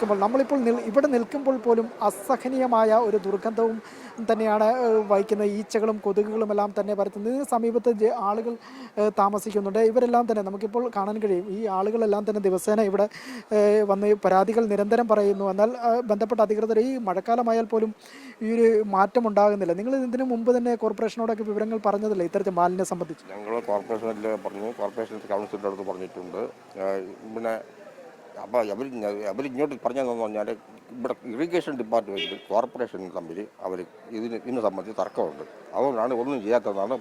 നിൽക്കുമ്പോൾ നമ്മളിപ്പോൾ ഇവിടെ നിൽക്കുമ്പോൾ പോലും അസഹനീയമായ ഒരു ദുർഗന്ധവും തന്നെയാണ് വഹിക്കുന്നത് വഹിക്കുന്ന ഈച്ചകളും കൊതുകുകളും എല്ലാം തന്നെ പരത്തുന്നത്. ഇതിന് സമീപത്ത് ആളുകൾ താമസിക്കുന്നുണ്ട്. ഇവരെല്ലാം തന്നെ നമുക്കിപ്പോൾ കാണാൻ കഴിയും. ഈ ആളുകളെല്ലാം തന്നെ ദിവസേന ഇവിടെ വന്ന് പരാതികൾ നിരന്തരം പറയുന്നു. എന്നാൽ ബന്ധപ്പെട്ട അധികൃതർ ഈ മഴക്കാലമായാൽ പോലും ഈ ഒരു മാറ്റം ഉണ്ടാകുന്നില്ല. നിങ്ങൾ ഇതിനു മുമ്പ് തന്നെ കോർപ്പറേഷനോടൊക്കെ വിവരങ്ങൾ പറഞ്ഞതല്ലേ ഇത്തരത്തിൽ മാലിന്യം സംബന്ധിച്ച്? ഞങ്ങൾ കോർപ്പറേഷനിൽ പറഞ്ഞു കോർപ്പറേഷൻ കൗൺസിലിന്റെ അടുത്ത് പറഞ്ഞിട്ടുണ്ട്. പിന്നെ അപ്പോൾ അവർ അവർ ഇങ്ങോട്ട് പറഞ്ഞതെന്ന് പറഞ്ഞാൽ ഇവിടെ ഇറിഗേഷൻ ഡിപ്പാർട്ട്മെന്റ് കോർപ്പറേഷൻ തമ്മിൽ അവർ ഇതിന് ഇതിനെ സംബന്ധിച്ച് തർക്കമുണ്ട്. അതുകൊണ്ടാണ് ഒന്നും ചെയ്യാത്തതെന്നാണ്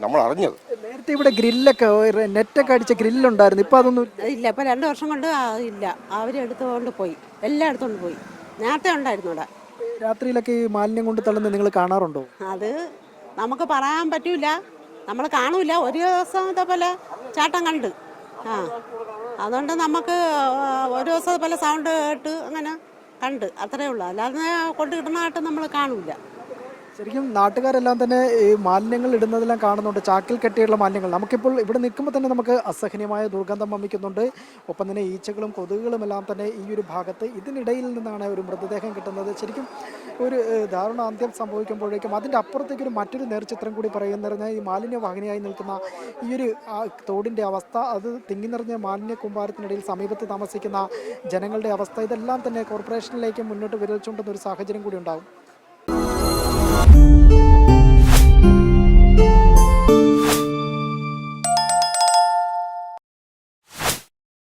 നമ്മൾ അറിഞ്ഞത്. നേരത്തെ ഇവിടെ ഗ്രില്ലൊക്കെ നെറ്റൊക്കെ അടിച്ച ഗ്രില്ലുണ്ടായിരുന്നു. ഇപ്പം അതൊന്നും ഇല്ല. ഇപ്പം രണ്ട് വർഷം കൊണ്ട് ആ ഇല്ല. അവരെടുത്തുകൊണ്ട് പോയി. എല്ലാം എടുത്തുകൊണ്ട് പോയി. നേരത്തെ ഉണ്ടായിരുന്നു ഇവിടെ. രാത്രിയിലൊക്കെ ഈ മാലിന്യം കൊണ്ട് തള്ളുന്നത് നിങ്ങൾ കാണാറുണ്ടോ? അത് നമുക്ക് പറയാൻ പറ്റൂല. നമ്മൾ കാണൂല. ഒരു ദിവസം ഇതേപോലെ ചാട്ടം കണ്ട്. ആ. അതുകൊണ്ട് നമുക്ക് ഒരു ദിവസം പല സൗണ്ട് കേട്ട് അങ്ങനെ കണ്ട്. അത്രേ ഉള്ളൂ. അല്ലാതെ കൊണ്ട് കിട്ടുന്നതായിട്ട് നമ്മൾ കാണൂല. ശരിക്കും നാട്ടുകാരെല്ലാം തന്നെ ഈ മാലിന്യങ്ങൾ ഇടുന്നതെല്ലാം കാണുന്നുണ്ട്. ചാക്കിൽ കെട്ടിയുള്ള മാലിന്യങ്ങൾ. നമുക്കിപ്പോൾ ഇവിടെ നിൽക്കുമ്പോൾ തന്നെ നമുക്ക് അസഹനീയമായ ദുർഗന്ധം വമിക്കുന്നുണ്ട്. ഒപ്പം തന്നെ ഈച്ചകളും കൊതുകുകളും എല്ലാം തന്നെ ഈ ഒരു ഭാഗത്ത് ഇതിനിടയിൽ നിന്നാണ് ഒരു മൃതദേഹം കിട്ടുന്നത്. ശരിക്കും ഒരു ദാരുണ അന്ത്യം സംഭവിക്കുമ്പോഴേക്കും അതിന്റെ അപ്പുറത്തേക്ക് ഒരു മറ്റൊരു നേർചിത്രം കൂടി പറയുന്നറിഞ്ഞ ഈ മാലിന്യ വാഹിനിയായി നിൽക്കുന്ന ഈ ഒരു തോടിന്റെ അവസ്ഥ അത് തിങ്ങി നിറഞ്ഞ മാലിന്യ കൂമ്പാരത്തിനിടയിൽ സമീപത്ത് താമസിക്കുന്ന ജനങ്ങളുടെ അവസ്ഥ ഇതെല്ലാം തന്നെ കോർപ്പറേഷനിലേക്ക് മുന്നോട്ട് വിരൽ ചൂണ്ടുന്ന ഒരു സാഹചര്യം കൂടി ഉണ്ടാവും